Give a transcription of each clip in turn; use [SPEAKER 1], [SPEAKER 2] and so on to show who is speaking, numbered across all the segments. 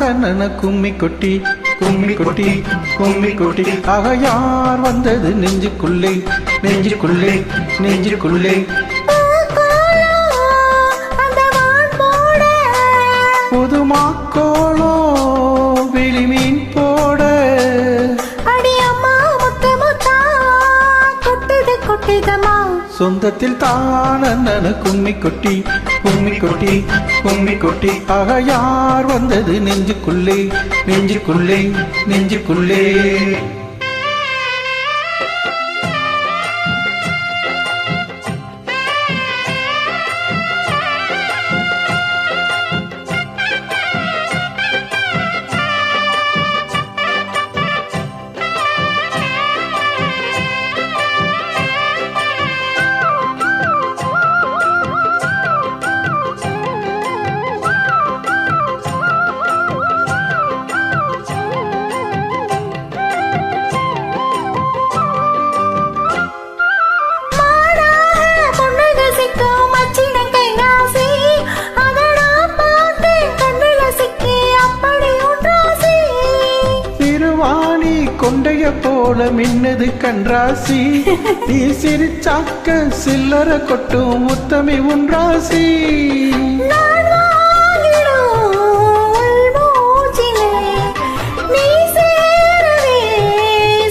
[SPEAKER 1] தன்னன கும்மி கொட்டி கும்மி கொட்டி கும்மி கொட்டி ஆக யார் வந்தது நெஞ்சுக்குள்ளே? நெஞ்சுக்குள்ளே நெஞ்சுக்குள்ளே. சொந்தத்தில் தானன கும்மி கொட்டி கும்மி கொட்டி கும்மி கொட்டி ஆக யார் வந்தது நெஞ்சுக்குள்ளே நெஞ்சுக்குள்ளே நெஞ்சுக்குள்ளே? கொண்டைய போல மின்னது கன்றாசி. நீ சிரிச்சாக்க சில்லற கொட்டும் உத்தமி
[SPEAKER 2] சேரவே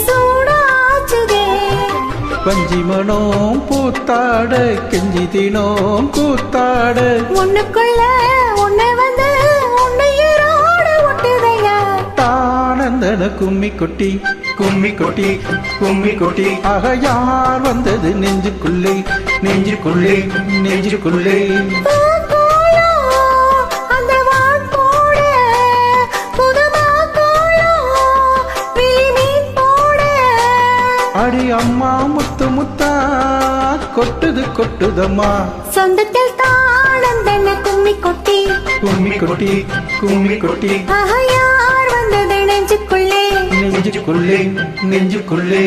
[SPEAKER 2] சூடாச்சுதே.
[SPEAKER 1] பஞ்சிமனோம் பூத்தாட கெஞ்சி தினோம் கூத்தாட
[SPEAKER 2] ஒண்ணுக்குள்ள ஒண்ணு வந்து உன்னையரோட ஒட்டுதையா?
[SPEAKER 1] தானந்தன கும்மி கொட்டி கும்மி கொட்டி கும்மி கொட்டி ஆக யார் வந்தது நெஞ்சுக்குள்ளே? நெஞ்சுக்குள்ளே நெஞ்சுக்குள்ளே. அடி அம்மா முத்து முத்தா கொட்டுது கொட்டுதம்மா.
[SPEAKER 2] சொந்தத்தில் தாளந்தன கும்மி கொட்டி
[SPEAKER 1] கும்மி கொட்டி கும்மி கொட்டி
[SPEAKER 2] நெஞ்சுக்குள்ளே
[SPEAKER 1] நெஞ்சுக்குள்ளே.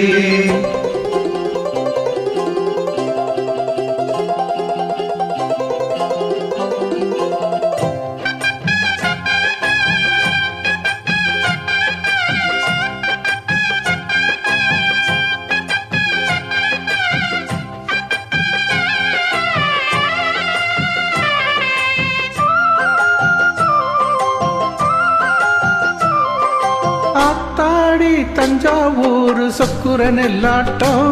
[SPEAKER 1] தஞ்சாவூர் சொக்குர நெல்லாட்டம்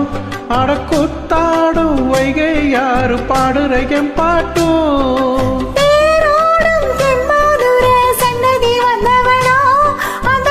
[SPEAKER 1] அடக்கூத்தாடும் வைகை யாரு பாடுறையம் பாட்டும்.
[SPEAKER 2] தேரோடும் தென்மாதுர சன்னதி வந்தவனோ, அந்த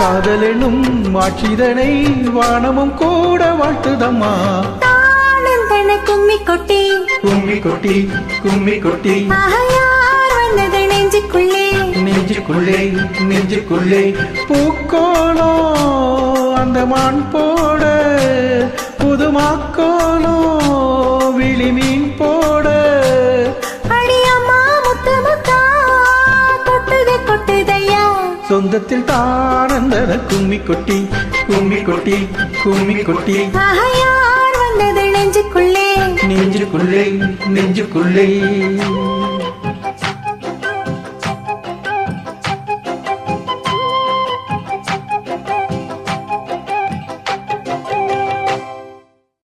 [SPEAKER 1] காதலெனும் ஆட்சிதனை வானமும் கூட வாழ்த்துதம்மா.
[SPEAKER 2] கும்மி கொட்டி
[SPEAKER 1] கும்மி கொட்டி கும்மி கொட்டி
[SPEAKER 2] வந்தது நெஞ்சுக்குள்ளே.
[SPEAKER 1] நெஞ்சுக்குள்ளே நெஞ்சுக்குள்ளே. பூக்கோளோ அந்த மான் போட புதுமாக்கோளோ போட.
[SPEAKER 2] முத்தா கொட்டுது கொட்டுதையா
[SPEAKER 1] சொந்தத்தில் தானந்தன கும்மி கொட்டி கும்மி கொட்டி கும்மி கொட்டி
[SPEAKER 2] வந்தது நெஞ்சுக்குள்ளே.
[SPEAKER 1] நெஞ்சுக்குள்ளே நெஞ்சுக்குள்ளே.